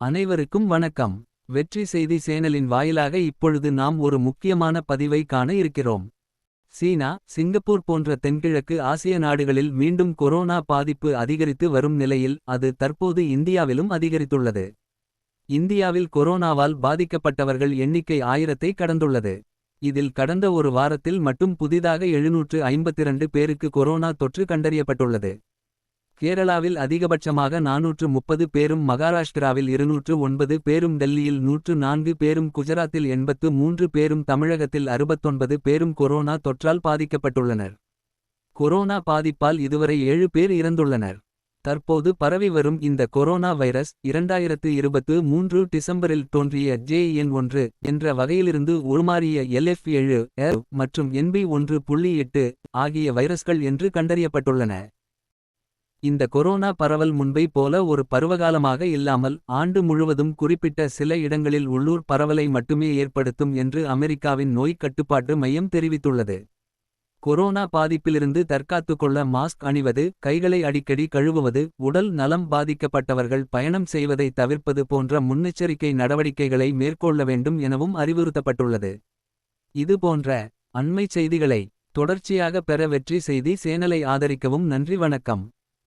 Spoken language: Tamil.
அனைவருக்கும் வணக்கம். வெற்றி செய்தி சேனலின் வாயிலாக இப்பொழுது நாம் ஒரு முக்கியமான பதிவை காண இருக்கிறோம். சீனா சிங்கப்பூர் போன்ற தென்கிழக்கு ஆசிய நாடுகளில் மீண்டும் கொரோனா பாதிப்பு அதிகரித்து வரும் நிலையில் அது தற்போது இந்தியாவிலும் அதிகரித்துள்ளது. இந்தியாவில் கொரோனாவால் பாதிக்கப்பட்டவர்கள் எண்ணிக்கை ஆயிரத்தை கடந்துள்ளது. இதில் கடந்த ஒரு வாரத்தில் மட்டும் புதிதாக எழுநூற்று ஐம்பத்திரண்டு பேருக்கு கொரோனா தொற்று கண்டறியப்பட்டுள்ளது. கேரளாவில் அதிகபட்சமாக நாநூற்று முப்பது பேரும் மகாராஷ்டிராவில் இருநூற்று ஒன்பது பேரும் டெல்லியில் நூற்று நான்கு பேரும் குஜராத்தில் எண்பத்து மூன்று பேரும் தமிழகத்தில் அறுபத்தொன்பது பேரும் கொரோனா தொற்றால் பாதிக்கப்பட்டுள்ளனர். கொரோனா பாதிப்பால் இதுவரை ஏழு பேர் இறந்துள்ளனர். தற்போது பரவி வரும் இந்த கொரோனா வைரஸ் இரண்டாயிரத்து இருபத்து மூன்று டிசம்பரில் தோன்றிய ஜேஎன் ஒன்று என்ற வகையிலிருந்து உருமாறிய எல்எஃப் ஏழு மற்றும் என்பி ஒன்று புள்ளி எட்டு ஆகிய வைரஸ்கள் என்று கண்டறியப்பட்டுள்ளன. இந்த கொரோனா பரவல் முன்பை போல ஒரு பருவகாலமாக இல்லாமல் ஆண்டு முழுவதும் குறிப்பிட்ட சில இடங்களில் உள்ளூர் பரவலை மட்டுமே ஏற்படுத்தும் என்று அமெரிக்காவின் நோய் கட்டுப்பாட்டு மையம் தெரிவித்துள்ளது. கொரோனா பாதிப்பிலிருந்து தற்காத்துக்கொள்ள மாஸ்க் அணிவது கைகளை அடிக்கடி கழுவுவது உடல் நலம் பாதிக்கப்பட்டவர்கள் பயணம் செய்வதை தவிர்ப்பது போன்ற முன்னெச்சரிக்கை நடவடிக்கைகளை மேற்கொள்ள வேண்டும் எனவும் அறிவுறுத்தப்பட்டுள்ளது. இது போன்ற அண்மைச் செய்திகளை தொடர்ச்சியாக பெற வெற்றி செய்தி சேனலை ஆதரிக்கவும் நன்றி வணக்கம்.